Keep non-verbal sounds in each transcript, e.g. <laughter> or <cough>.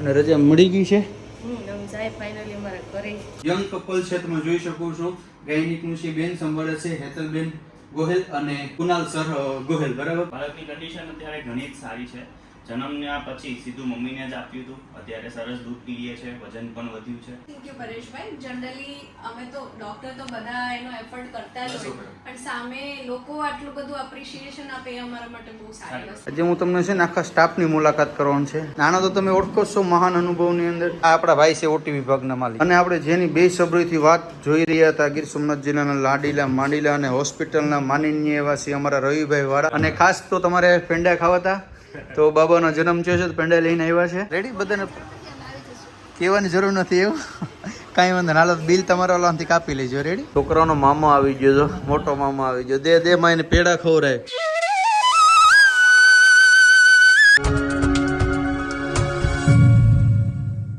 અને રજા મળી ગઈ છે? યંગ કપલ છે તમે જોઈ શકો છો. ગાયનિકનું છે બેન સંભાળે છે હેતલબેન ગોહેલ અને કુનાલ સર ગોહેલ બરાબર? બાળકની કન્ડિશન અત્યારે ઘણી જ સારી છે. જન્મ્યા પછી સીધું મમ્મીને જ આપ્યું હતું. અત્યારે સરસ દૂધ પીએ છે વજન પણ વધ્યું છે. Thank you Pareshbhai. જનરલી અમે તો ડોક્ટર તો બધા એનો એફર્ટ કરતા જ હોય. પણ સામે લોકો આટલું બધું એપ્રિશિએશન આપે એ અમારા માટે બહુ સારી વસ્તુ. આજે હું તમને છે ને આખા સ્ટાફની મુલાકાત કરવાનો છે. નાના તો તમે ઓળખો છો મહાન અનુભવની અંદર. આ આપણા ભાઈ છે ઓટી વિભાગના માલિક. અને આપણે જેની બે સબરીથી વાત જોઈ રહ્યા હતા ગીર સોમનાથ જિલ્લાના લાડીલા માંડીલા અને હોસ્પિટલના માનનીય એવા છે અમારા રવિભાઈ વાળા. અને ખાસ તો તમારે પેંડા ખાવા હતા તો બાબાનો જન્મ થયો છે તો પેંડા લઈને આવ્યા છે. રેડી બધાને કહેવાની જરૂર નથી એવું. કાંઈ વાંધો હાલો બિલ તમારા ઓલાથી કાપી લેજો. રેડી છોકરાનો મામો આવી ગયો છો મોટો મામો આવી ગયો. દે દે માં એને પેડા ખવરાય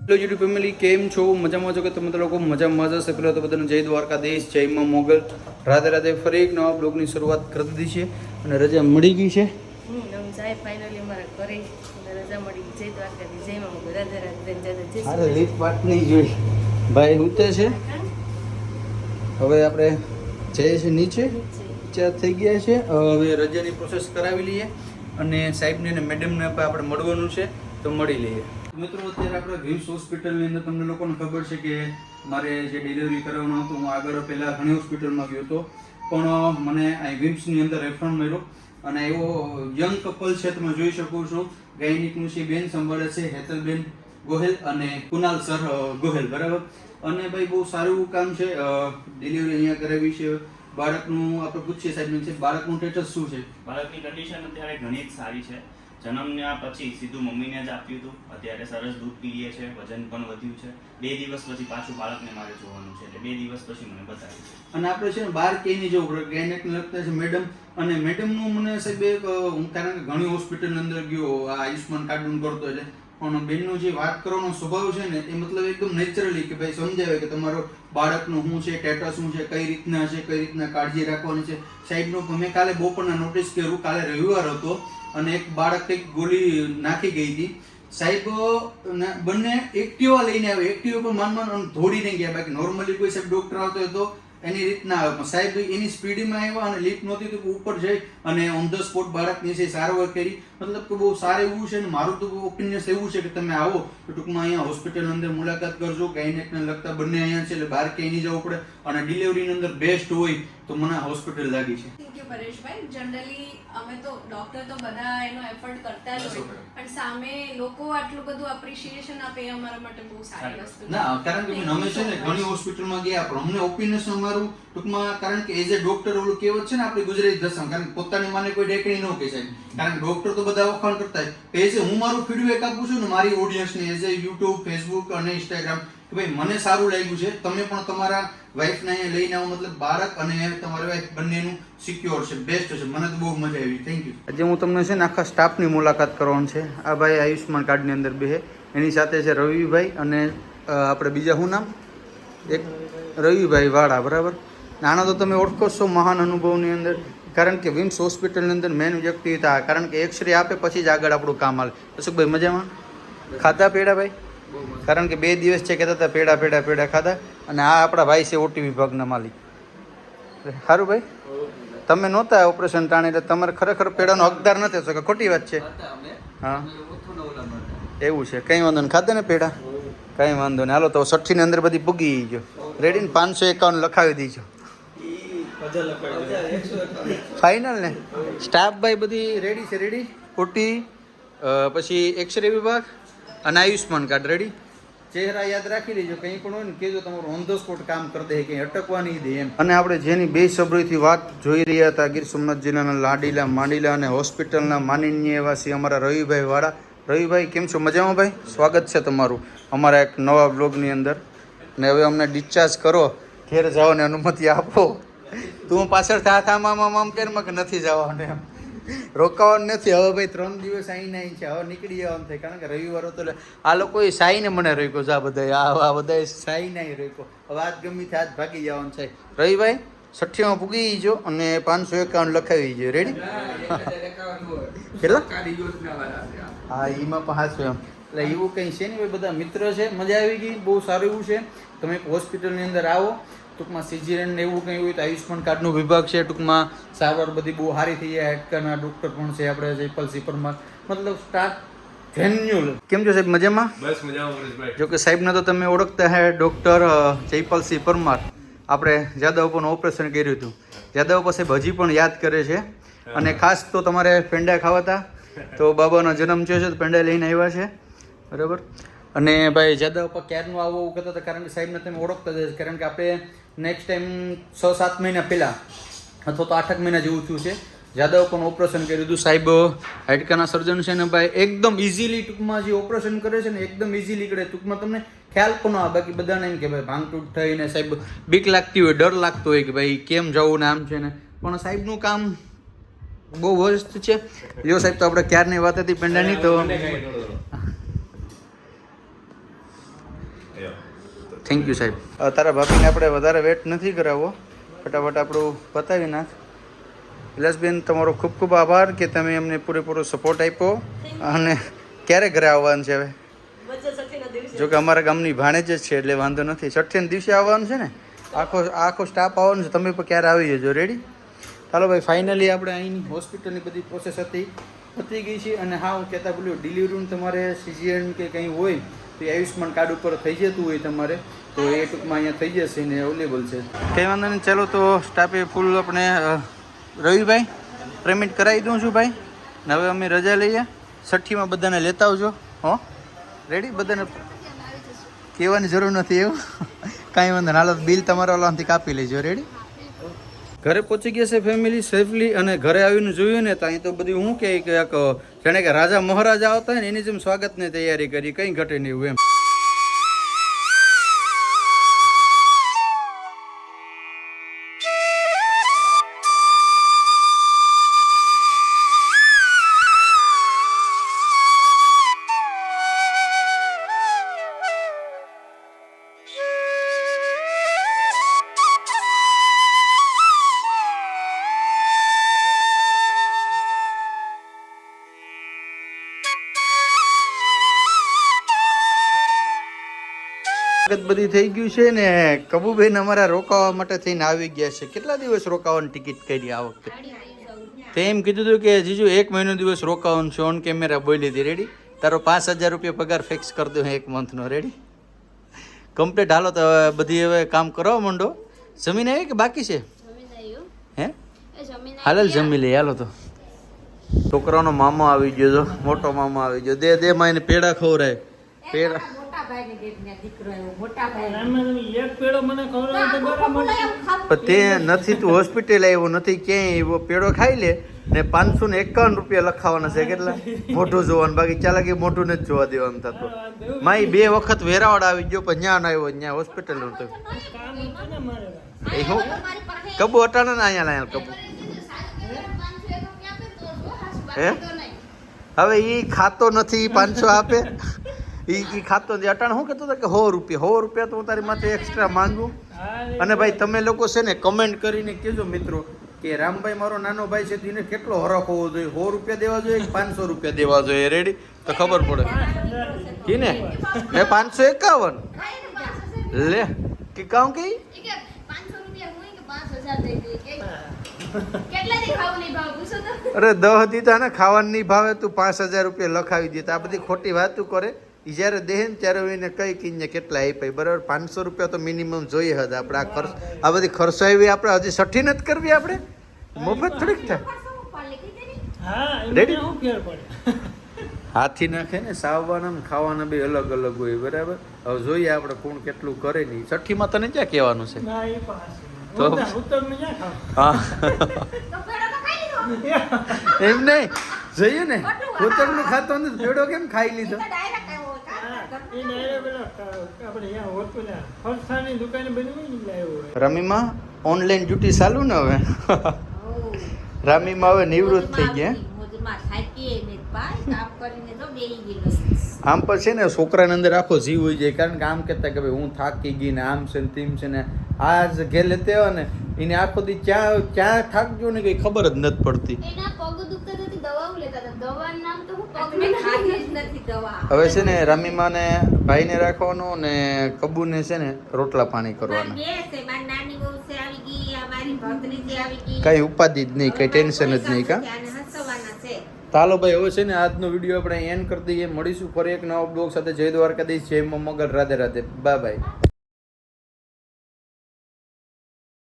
હેલો યુટ્યુબ ફેમિલી કેમ છો? મજામાં છો કે તમે લોકો મજામાં જ શકો તો બધાને જય દ્વારકાધીશ જય માં મોગલ. રાધે રાધે ફરી એક નવા બ્લોગની શરૂઆત કરી દીધી છે અને રજા મળી ગઈ છે. જાય ફાઇનલી મારે ઘરે અને રજા મળી. જય દ્વારકાથી જય માં બધા જરા રાધે જય અરે લીટ લીફ વાત નહીં જોઈ. ભાઈ ઉતરે છે? હવે આપણે જઈએ છીએ નીચે. ચાર ચા થઈ ગયા છે. હવે રજાની પ્રોસેસ કરાવી લઈએ. અને સાહેબને અને મેડમને પણ આપણે મળવાનું છે તો મળી લઈએ. મિત્રો અત્યારે આપણે વિમ્સ હોસ્પિટલની અંદર તમને લોકોને ખબર છે કે મારે જે ડિલિવરી કરવાનું હતું હું આગળ પહેલાં ઘણી હોસ્પિટલમાં ગયો હતો. પણ મને અહીં વિમ્સની અંદર રેફર મળ્યો. અને એવો યંગ કપલ છે, તમે જોઈ શકો છો. ગાયનિકનું છે બેન સંભાળે છે, હેતલબેન ગોહેલ અને કુનાલ સર ગોહેલ, બરાબર? અને ભાઈ, બહુ સારું કામ છે ડિલિવરી અહીંયા કરાવી છે. બાળકનું, આપણે પૂછીએ સાહેબ છે બાળકનું સ્ટેટસ શું છે? બાળકની કન્ડિશન અત્યારે ઘણી જ સારી છે. જન્મ્યા પછી સીધું મમ્મીને જ આપ્યું હતું. અત્યારે સરસ દૂધ પીએ છે, વજન પણ વધ્યું છે. બે દિવસ પછી પાછું બાળકને મારે જોવાનું છે, એટલે બે દિવસ પછી મને બતાવ્યું છે. અને આપણે છે ને બહાર કેની જવું પડે ગાયનેકને લગતા છે મેડમ. અને મેડમનું મને સાહેબ એક હું કારણ કે ઘણી હોસ્પિટલની અંદર ગયો, આ આયુષ્માન કાર્ડનું કરતો એટલે પણ બેનનો જે વાત કરવાનો સ્વભાવ છે ને, એ મતલબ એકદમ નેચરલી કે ભાઈ સમજાવે કે તમારો બાળકનું શું છે સ્ટેટસ શું છે, કઈ રીતના છે, કઈ રીતના કાળજી રાખવાની છે. સાહેબનું મેં કાલે બપોરના નોટિસ કર્યું કાલે રવિવાર હતો અને એક બાળક કંઈક ગોળી નાખી ગઈ હતી. સાહેબ બંને એક્ટિવા લઈને આવે એક્ટિવા પર માન માન ધોડીને ગયા. બાકી નોર્મલી કોઈ સાહેબ ડૉક્ટર આવતો હોય તો એની રીતના આવ્યો પણ સાહેબ એની સ્પીડમાં આવ્યા અને લિફ્ટ નહોતી તો ઉપર જઈ અને ઓન ધ સ્પોટ બાળકની છે સારવાર કરી. મતલબ કે બહુ સારું એવું છે અને મારું તો ઓપિનિયન્સ એવું છે કે તમે આવો. તો ટૂંકમાં અહીંયા હોસ્પિટલની અંદર મુલાકાત કરજો. ગાયનેકને લગતા બંને અહીંયા છે એટલે બહાર ક્યાંય નહીં જવું પડે. અને ડિલિવરીની અંદર બેસ્ટ હોય તો મને હોસ્પિટલ લાગી છે. Thank you Pareshbhai. જનરલી અમે તો ડોક્ટર તો બધા એનો એફર્ટ કરતા જ હોય. પણ સામે લોકો આટલું બધું એપ્રિશિએશન આપે એ અમારા માટે બહુ સારી વસ્તુ ના કારણ કે અમે છે ને ઘણી હોસ્પિટલમાં ગયા પણ અમને ઓપિનિયન અમારું ટૂંકમાં, કારણ કે એઝ એ ડોક્ટર ઓલું કહેવત છે ને આપણી ગુજરાતી દસમ કારણ કે પોતાની માને કોઈ ડેકણી ન કહે સાહેબ કારણ કે ડોક્ટર તો બધા વખાણ કરતા હોય. એઝ હું મારું ફીડબેક આપું છું ને મારી ઓડિયન્સને એઝ એ યુટ્યુબ ફેસબુક અને ઇન્સ્ટાગ્રામ કે ભાઈ, મને સારું લાગ્યું છે. તમે પણ તમારા વાઈફને અહીંયા લઈને આવો. મતલબ બાળક અને તમારી વાઈફ બંનેનું સિક્યોર છે બેસ્ટ છે. મને તો બહુ મજા આવી. થેન્ક યુ આજે હું તમને છે ને આખા સ્ટાફની મુલાકાત કરવાની છે. આ ભાઈ આયુષ્માન કાર્ડની અંદર બે એની સાથે છે રવિભાઈ અને આપણે બીજા શું નામ? એક રવિભાઈ વાળા બરાબર? નાના તો તમે ઓળખો છો મહાન અનુભવની અંદર. કારણ કે વિમ્સ હોસ્પિટલની અંદર મેન વ્યક્તિ હતા. કારણ કે એક્સરે આપે પછી જ આગળ આપણું કામ હાલે. અશોકભાઈ મજામાં? ખાધા પેડા ભાઈ? કારણ કે બે દિવસ છે કહેતા હતા પેડા પેડા પેડા ખાધા. અને આ આપણા ભાઈ છે ઓટી વિભાગના માલિક. સારું ભાઈ? તમે નહોતા ઓપરેશન ટાણે એટલે તમારે ખરેખર પેડાનો હકદાર નથી કે ખોટી વાત છે. હા. એવું છે. કંઈ વાંધો નહીં. ખાધા ને પેડા? કંઈ વાંધો નહીં. હાલો, તો છઠ્ઠીની અંદર બધી પૂગી ગયો. રેડી ને? પાંચસો એકાવન લખાવી દીજો. ફાઇનલ ને? સ્ટાફ ભાઈ બધી રેડી છે? રેડી ઓટી પછી એક્સરે વિભાગ અને આયુષ્માન કાર્ડ. રેડી ચહેરા યાદ રાખી લેજો. કંઈ પણ હોય ને કેજો તમારું ઓન ધ સ્પોટ કામ કરી દે, કંઈ અટકવા નહીં દે એમ. અને આપણે જેની બે સબરીથી વાત જોઈ રહ્યા હતા, ગીર સોમનાથ જિલ્લાના લાડીલા, માંડીલા અને હોસ્પિટલના માનનીય એવા છે અમારા રવિભાઈ વાળા રવિભાઈ કેમ છો? મજામાં ભાઈ? સ્વાગત છે તમારું અમારા એક નવા બ્લોગની અંદર. ને હવે અમને ડિસ્ચાર્જ કરો ઘેર જવાની અનુમતિ આપો. તું પાછળથી હાથ આમ આમ આમ આમ કે નથી જવાનું એમ. રોકાવાનું નથી. હવે ભાઈ ત્રણ દિવસ અહીં નહીં છે. હવે નીકળી જવાનું થાય કારણ કે રવિવાર હતો એટલે આ લોકોએ સાઈને મને રોક્યો છે આ બધા આ બધા સાઈ નહીં રોક્યો. હવે આજ ગમી થાય આજ ભાગી જવાનું છે. રવિભાઈ સઠ્ઠીમાં પૂગી જો અને પાંચસો એકાવન લખાવી જો રેડી કેટલા? હા એમાં પણ હાચું એમ. એટલે એવું કંઈ છે નહીં બધા મિત્ર છે મજા આવી ગઈ બહુ સારું એવું છે. તમે હોસ્પિટલની અંદર આવો ટૂંકમાં સિઝેરિયન ને એવું કંઈ હોય તો આયુષ્યમાન કાર્ડનો વિભાગ છે ટૂંકમાં સારવાર બધી બહુ સારી થઈ જાય હાડકાના ડૉક્ટર પણ છે આપણે જયપાલ પરમાર. મતલબ સ્ટાર્ટ જેન્યુઅલ કેમ છો સાહેબ મજામાં? બસ મજામાં જો કે સાહેબને તો તમે ઓળખતા હે ડૉક્ટર જયપાલસિંહ પરમાર. આપણે જાદવ પણ ઓપરેશન કર્યું હતું. જાદવ પાસે હજી પણ યાદ કરે છે. અને ખાસ તો તમારે પેંડા ખાવાતા તો બાબાનો જન્મ થયો છે, તો પેંડા લઈને આવ્યા છે. બરાબર? અને ભાઈ જાદવ પર ક્યારનું આવું એવું કહેતા હતા? કારણ કે સાહેબને તમે ઓળખતા જ કારણ કે આપણે નેક્સ્ટ ટાઈમ છ, સાત મહિના પહેલાં અથવા તો આઠ મહિના જેવું થયું છે. જાદવ પણ ઓપરેશન કર્યું હતું. સાહેબ, હાડકાના સર્જન છે ને ભાઈ, એકદમ ઇઝીલી ટૂંકમાં જે ઓપરેશન કરે છે ને, એકદમ ઇઝીલી કરે. ટૂંકમાં તમને ખ્યાલ પણ આવે. બાકી બધાને એમ કે ભાઈ, ભાંગતૂટ થઈને સાહેબ, બીક લાગતી હોય, ડર લાગતો હોય કે ભાઈ, કેમ જવું ને આમ છે ને. પણ સાહેબનું કામ બહુ વસ્ત છે. જો સાહેબ, તો આપણે ક્યારની વાત હતી? પેંડાની તો. થેન્ક યુ સાહેબ. તારા ભાભીને આપણે વધારે વેટ નથી કરાવવો. ફટાફટ આપણું બતાવી નાખ. વિલાસબેન તમારો ખૂબ ખૂબ આભાર કે તમે અમને પૂરેપૂરો સપોર્ટ આપ્યો અને ક્યારે ઘરે આવવાનું છે હવે? જો કે અમારા ગામની ભાણેજ જ છે, એટલે વાંધો નથી. છઠ્ઠીના દિવસે આવવાનું છે ને? આખો આખો સ્ટાફ આવવાનો છે. તમે પણ ક્યારે આવી જજો. રેડી ચાલો ભાઈ ફાઇનલી આપણે અહીંની હોસ્પિટલની બધી પ્રોસેસ હતી પતી ગઈ છે અને હા હું કહેતા બોલ્યો ડિલિવરીનું તમારે સીઝીએન કે કંઈ હોય તો એ આયુષ્માન કાર્ડ ઉપર થઈ જતું હોય તમારે તો એ ટૂંકમાં અહીંયા થઈ જશે ને અવેલેબલ છે. કંઈ વાંધો નહીં ચાલો તો સ્ટાફે ફૂલ આપણે રવિભાઈ પેમેન્ટ કરાવી દઉં છું ભાઈ. ને હવે અમે રજા લઈએ. છઠ્ઠીમાં બધાને લેતા આવજો હો. રેડી બધાને કહેવાની જરૂર નથી એવું. <laughs> કાંઈ વાંધો નહીં હાલો બિલ તમારા ઓલાથી કાપી લેજો રેડી ઘરે પહોંચી ગયા છે ફેમિલી સેફલી અને ઘરે આવીને જોયું ને તો અહીં તો બધું હું કે એક, જાણે કે રાજા મહારાજા આવતા હોય ને એની જેમ સ્વાગતની તૈયારી કરી, કંઈ ઘટે નહીં એવું એમ. સ્વાગત બધી થઈ ગયું છે ને, કબુબેન અમારા રોકાવા માટે થઈને આવી ગયા છે. કેટલા દિવસ રોકાવાની ટિકિટ કરી આ વખતે? તે એમ કીધું હતું કે, જીજુ, એક મહિનો દિવસ રોકાવાનું છે ઓન કેમેરા બોલી લીધી. રેડી તારો પાંચ હજાર રૂપિયા પગાર ફિક્સ કરી દો એક મંથનો રેડી કમ્પ્લીટ હાલો, તો બધી હવે કામ કરવા માંડો. જમીન આવી કે બાકી છે? હે? હાલ જમી લઈએ. હાલો તો. છોકરાનો મામો આવી ગયો મોટો મામો આવી ગયો. દે દે માં એને પેડા ખવડાય. પેડા પણ તે નથી તું હોસ્પિટલ આવ્યો નથી ક્યાંય એવો પેડો ખાઈ લે ને પાંચસો ને એકાવન રૂપિયા લખાવાના છે કેટલા? મોઢું જોવાનું બાકી ચાલે કે મોઢું નથી જોવા દેવાનું થતું. માય બે વખત વેરાવળ આવી ગયો પણ ત્યાં આવ્યો ત્યાં હોસ્પિટલ નતો એ હું. કબુ અટાણા ને અહીંયા લાયા કબુ. હે? હવે એ ખાતો નથી પાંચસો આપે? એ એ ખાતો નથી અટાણ શું કહેતો હતો કે સો રૂપિયા સો રૂપિયા તો હું તારી માથે એક્સ્ટ્રા માંગુ. અને ભાઈ તમે લોકો છે ને કમેન્ટ કરીને કહેજો મિત્રો કે રામભાઈ મારો નાનો ભાઈ છે તો એને કેટલો હરખ હોવો જોઈએ? સો રૂપિયા દેવા જોઈએ પાંચસો રૂપિયા દેવા જોઈએ? રેડી તો ખબર પડે. ને? મેં પાંચસો એકાવન? લે, કે કાઉં કે? અરે દહ દીધા ને, ખાવાની ભાવે તું પાંચ હજાર રૂપિયા લખાવી દે. આ બધી ખોટી વાતું કરે. ઈ જ્યારે દે ને ત્યારે હું એને કઈ કિંજે કેટલા આપ્યા. બરાબર પાંચસો રૂપિયા તો મિનિમમ જોઈએ હતા આપણે આ ખર્ચ. આ બધી ખર્ચો આવી આપણે હજી સઠ્ઠી નથી કરવી આપણે? મફત થોડીક થાય. રેડી હાથી નાખે ને સાવવાના ને ખાવાના બે અલગ અલગ હોય બરાબર? હવે જોઈએ આપણે કોણ કેટલું કરે નહીં છઠ્ઠીમાં તને ક્યાં કહેવાનું છે? તો હા <laughs> એમ નહીં. જોઈએ ને. ઉત્તરનું ખાતો નથી. પેડો કેમ ખાઈ લીધો? રમીમાં ઓનલાઈન ડ્યુટી ચાલુ ને હવે? રામીમાં હવે નિવૃત્ત થઈ ગયા. આમ પર છે ને છોકરાની અંદર આખો જીવ હોય જાય. કારણ કે આમ કહેતા કે ભાઈ હું થાકી ગઈ ને આમ છે ને તેમ છે ને આ જ ઘેર લેતે હોય ને. એને આખો દી ક્યાં ક્યાં થાકજો ને કઈ ખબર જ નથી પડતી. હવે છે ને રામીમાને ભાઈને રાખવાનો ને કબૂને છે ને રોટલા પાણી કરવાના. બે છે મારી નાની બહુ છે આવી ગઈ આ મારી ભત્રીજી આવી ગઈ. કઈ ઉપાધિ જ નહીં કઈ ટેન્શન જ નહીં કા? તાલો ચાલો ભાઈ હવે છે ને આજનો વીડિયો આપણે એન્ડ કરી દઈએ. મળીશું ફરી એક નવા બ્લોગ સાથે. જય દ્વારકાધીશ જય મગર રાધે રાધે. Bye bye